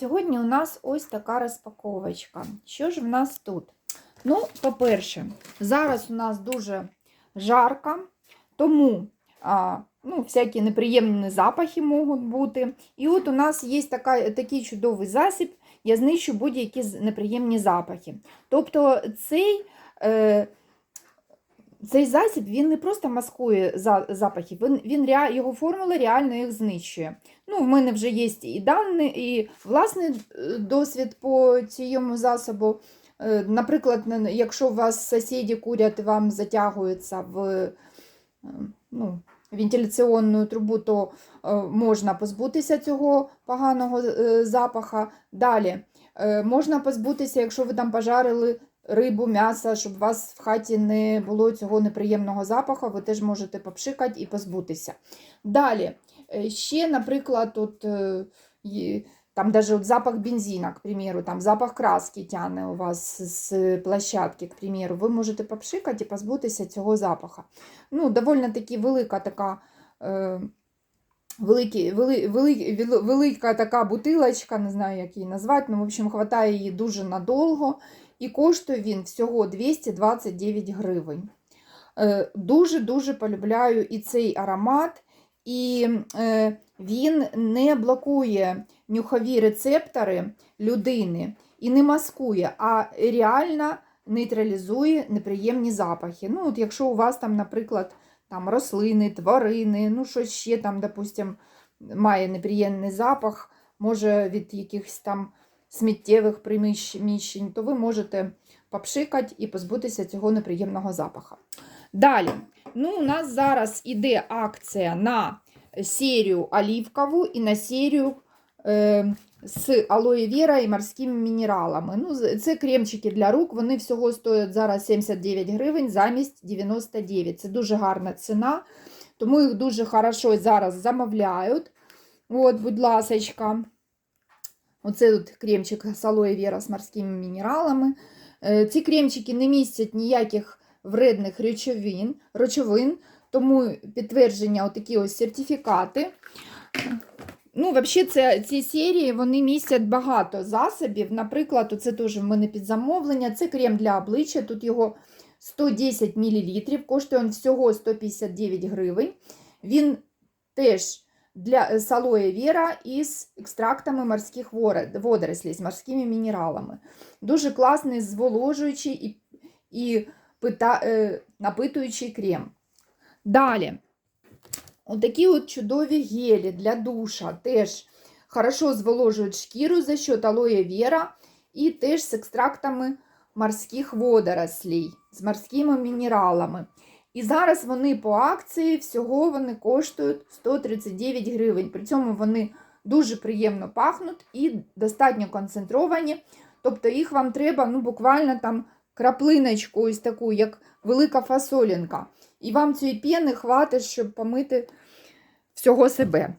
Сьогодні у нас ось така розпаковочка. Що ж в нас тут? Ну, по-перше, зараз у нас дуже жарко, тому а, ну, всякі неприємні запахи можуть бути. І от у нас є така, такий чудовий засіб, я знищу будь-які неприємні запахи. Тобто цей. Е, цей засіб він не просто маскує за- запахи, він, він його формула реально їх знищує. Ну, в мене вже є і дані, і власний досвід по цьому засобу. Е, Наприклад, якщо у вас сусіди курять вам затягуються в е, ну, вентиляційну трубу, то е, можна позбутися цього поганого запаха. Далі можна позбутися, якщо ви там пожарили рибу, м'ясо, щоб у вас в хаті не було цього неприємного запаху, ви теж можете попшикати і позбутися. Далі, е, ще, наприклад, от, е, там даже от запах бензина, к примеру, там запах краски тяне у вас з площадки, к примеру, ви можете попшикати і позбутися цього запаха. Ну, довольно таки велика така. Е, Великі, вели, вели, вели- велика така бутилочка, не знаю, як її назвати, ну, в общем, хватає її дуже надовго. І коштує він всього 229 гривень. Дуже-дуже полюбляю і цей аромат, і е, він не блокує нюхові рецептори людини і не маскує, а реально нейтралізує неприємні запахи. Ну, от якщо у вас там, наприклад, там рослини, тварини, ну щось ще там, допустим, має неприємний запах, може від якихось там сміттєвих приміщень, то ви можете попшикати і позбутися цього неприємного запаха. Далі, ну, у нас зараз іде акція на серію олівкову і на серію е, з алоє віра і морськими мінералами. Ну, це кремчики для рук, вони всього стоять зараз 79 гривень замість 99. Це дуже гарна ціна, тому їх дуже хорошо зараз замовляють. От, будь ласочка. Оце тут кремчик з алоє віра з морськими мінералами. Е, Ці кремчики не містять ніяких вредних речовин, речовин тому підтвердження отакі ось сертифікати. Ну, взагалі, це, ці серії вони містять багато засобів. Наприклад, це теж в мене під замовлення. Це крем для обличчя. Тут його 110 мл, коштує він всього 159 гривень. Він теж для з алоє віра із екстрактами морських водорослей, з морськими мінералами. Дуже класний, зволожуючий і, і пита, е, напитуючий крем. Далі. Отакі от чудові гелі для душа. Теж хорошо зволожують шкіру за счет алоє віра і теж з екстрактами морських водорослей, з морськими мінералами. І зараз вони по акції всього вони коштують 139 гривень. При цьому вони дуже приємно пахнуть і достатньо концентровані. Тобто їх вам треба ну, буквально там краплиночку, ось таку, як велика фасолінка. І вам цієї піни хватить, щоб помити всього себе.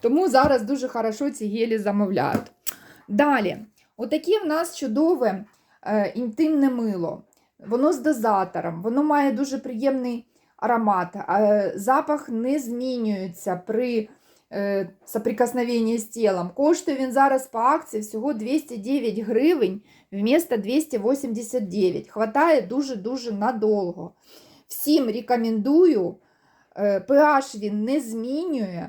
Тому зараз дуже хорошо ці гелі замовляють. Далі, отаке в нас чудове е, інтимне мило. Воно з дозатором, воно має дуже приємний аромат. Е, запах не змінюється при е, соприкосновенні з тілом. Коштує він зараз по акції всього 209 гривень вместо 289. Хватає дуже-дуже надовго. Всім рекомендую. Е, pH він не змінює.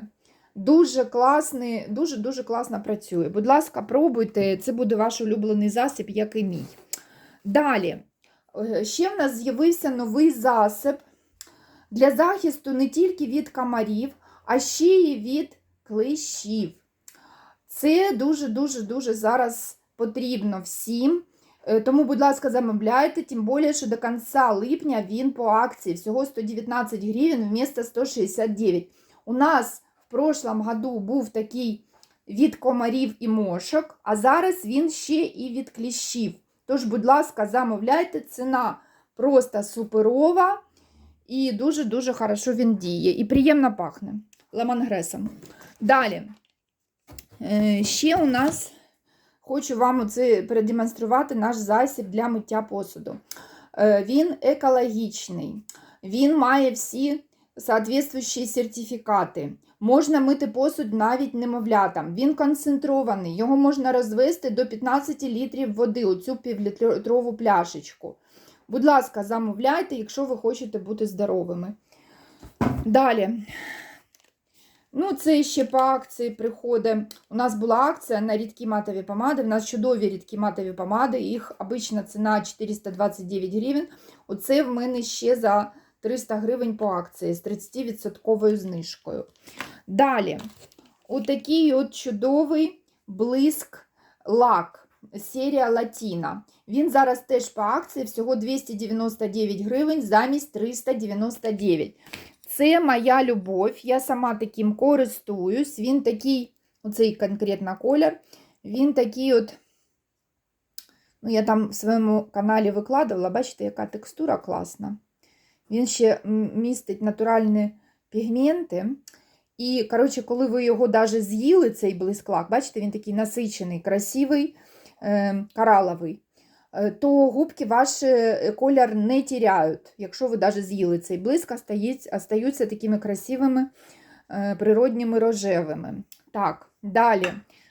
Дуже класний, дуже-дуже класно працює. Будь ласка, пробуйте, це буде ваш улюблений засіб, як і мій. Далі, е, ще в нас з'явився новий засіб для захисту не тільки від комарів, а ще й від клещів. Це дуже-дуже-дуже зараз потрібно всім. Е, Тому, будь ласка, замовляйте, тим більше, що до кінця липня він по акції всього 119 гривень вместо 169. У нас в прошлом году був такий від комарів і мошок, а зараз він ще і від кліщів. Тож, будь ласка, замовляйте, ціна просто суперова і дуже-дуже хорошо він діє. І приємно пахне лемонгресом. Далі. Е, Ще у нас хочу вам оце продемонструвати наш засіб для миття посуду. Е, Він екологічний, він має всі соответствуючі сертифікати. Можна мити посуд навіть немовлятам. Він концентрований, його можна розвести до 15 літрів води, оцю півлітрову пляшечку. Будь ласка, замовляйте, якщо ви хочете бути здоровими. Далі. Ну, це ще по акції приходить. У нас була акція на рідкі матові помади. У нас чудові рідкі матові помади. Їх обична ціна 429 гривень. Оце в мене ще за 300 гривень по акції з 30% знижкою. Далі, отакий от чудовий блиск лак. Серія Латіна. Він зараз теж по акції всього 299 гривень замість 399. Це моя любов. Я сама таким користуюсь. Він такий, оцей конкретно колір, він такий от. Ну, я там в своєму каналі викладувала, бачите, яка текстура класна. Він ще містить натуральні пігменти. І, коротше, коли ви його даже з'їли, цей блисклак, бачите, він такий насичений, красивий, е, кораловий, е, то губки ваші е, колір не тіряють. Якщо ви даже з'їли цей блиск, остаються такими красивими, природніми рожевими. Так, далі.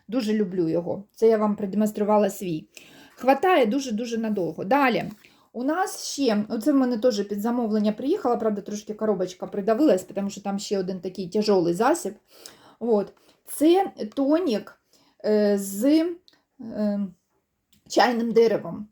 Дуже люблю його. Це я вам продемонструвала свій. Хватає дуже-дуже надовго. Далі. У нас ще, оце в мене теж під замовлення приїхала, правда, трошки коробочка придавилась, тому що там ще один такий тяжелий засіб. От. Це тонік е, з е, чайним деревом.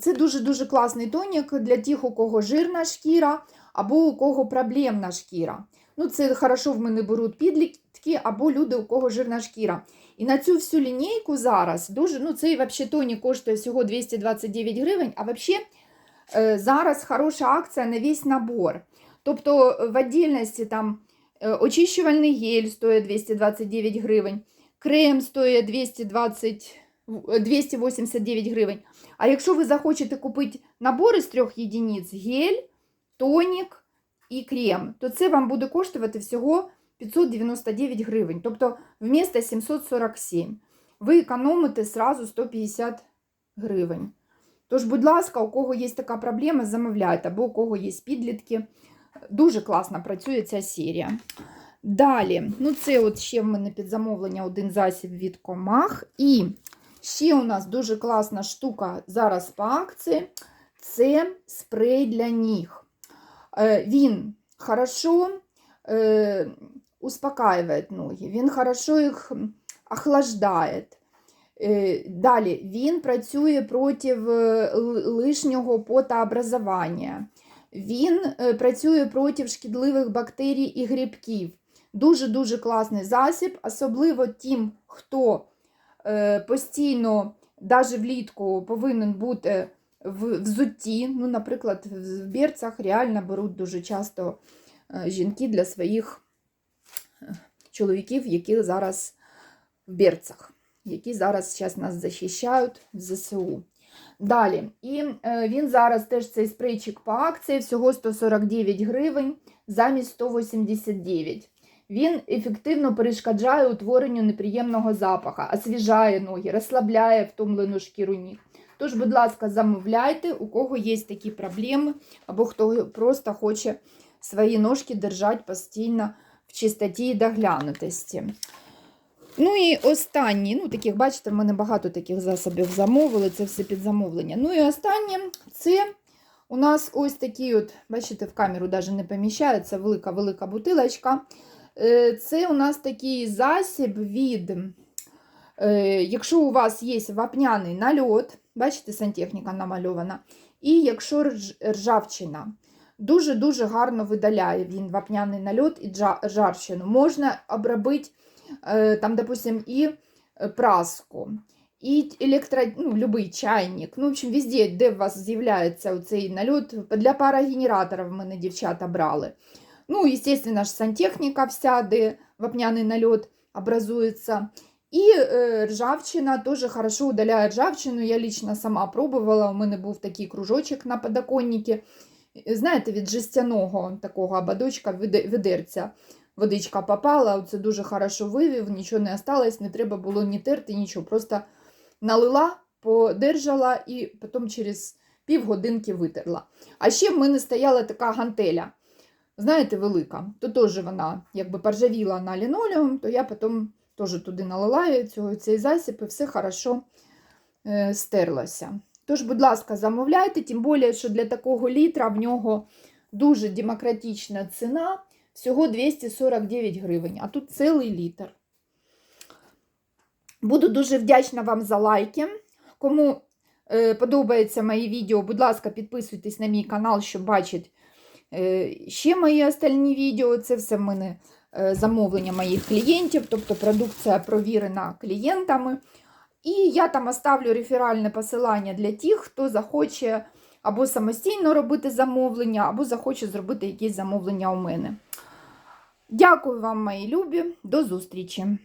Це дуже-дуже класний тонік для тих, у кого жирна шкіра, або у кого проблемна шкіра. Ну, Це хорошо в мене беруть підлітки, або люди, у кого жирна шкіра. І на цю всю лінійку зараз дуже, ну цей тонік коштує всього 229 гривень, а взагалі зараз хороша акція на весь набор. Тобто, в віддільності там е, очищувальний гель стоїть 229 гривень, крем стоїть 220, 289 гривень. А якщо ви захочете купити набори з трьох єдиниць гель, тонік і крем, то це вам буде коштувати всього 599 гривень. Тобто вмісто 747. Ви економите сразу 150 гривень. Тож, будь ласка, у кого є така проблема, замовляйте, або у кого є підлітки. Дуже класно працює ця серія. Далі, ну це от ще в мене під замовлення один засіб від комах. І ще у нас дуже класна штука зараз по акції це спрей для ніг. Е, він хорошо е, успокаиває ноги, він хорошо їх охлаждає. Е, далі він працює проти е, лишнього потообразування. Він е, працює проти шкідливих бактерій і грибків. Дуже-дуже класний засіб, особливо тим, хто постійно, навіть влітку, повинен бути в взутті. Ну, Наприклад, в берцях реально беруть дуже часто жінки для своїх чоловіків, які зараз в берцях які зараз зараз нас захищають в ЗСУ. Далі, і е, він зараз теж цей спрейчик по акції, всього 149 гривень замість 189. Він ефективно перешкоджає утворенню неприємного запаха, освіжає ноги, розслабляє втомлену шкіру ніг. Тож, будь ласка, замовляйте, у кого є такі проблеми, або хто просто хоче свої ножки держати постійно в чистоті і доглянутості. Ну і останні, ну таких, бачите, в мене багато таких засобів замовили, це все під замовлення. Ну і останнє це у нас ось такий, от, бачите, в камеру навіть не поміщається велика-велика бутилочка. Е, це у нас такий засіб від, е, якщо у вас є вапняний нальот, бачите, сантехніка намальована, і якщо ржавчина. Дуже-дуже гарно видаляє він вапняний нальот і ржавчину. Можна обробити там, допустим, и э, праску, і електро, ну, любий чайник. Ну, в общем, везде, де у вас з'являється цей нальот, для парогенератора в мене дівчата брали. Ну, естественно, ж сантехніка вся, де вапняний нальот образується. І е, ржавчина теж хорошо удаляє ржавчину. Я лично сама пробувала. У мене був такий кружочок на подоконнику. Знаєте, від жестяного такого ободочка ведерця водичка попала, це дуже хорошо вивів, нічого не осталось, не треба було ні терти, нічого. Просто налила, подержала і потім через півгодинки витерла. А ще в мене стояла така гантеля. знаєте, велика. То теж вона якби поржавіла на лінолеум, то я потім теж туди налила цього, цей засіб і все хорошо е, стерлося. Тож, будь ласка, замовляйте, тим більше, що для такого літра в нього дуже демократична ціна, всього 249 гривень, а тут цілий літр. Буду дуже вдячна вам за лайки. Кому е, подобається мої відео, будь ласка, підписуйтесь на мій канал, щоб бачити е, ще мої остальні відео. Це все в мене е, замовлення моїх клієнтів, тобто продукція провірена клієнтами. І я там оставлю реферальне посилання для тих, хто захоче або самостійно робити замовлення, або захоче зробити якісь замовлення у мене. Дякую вам, мої любі, до зустрічі!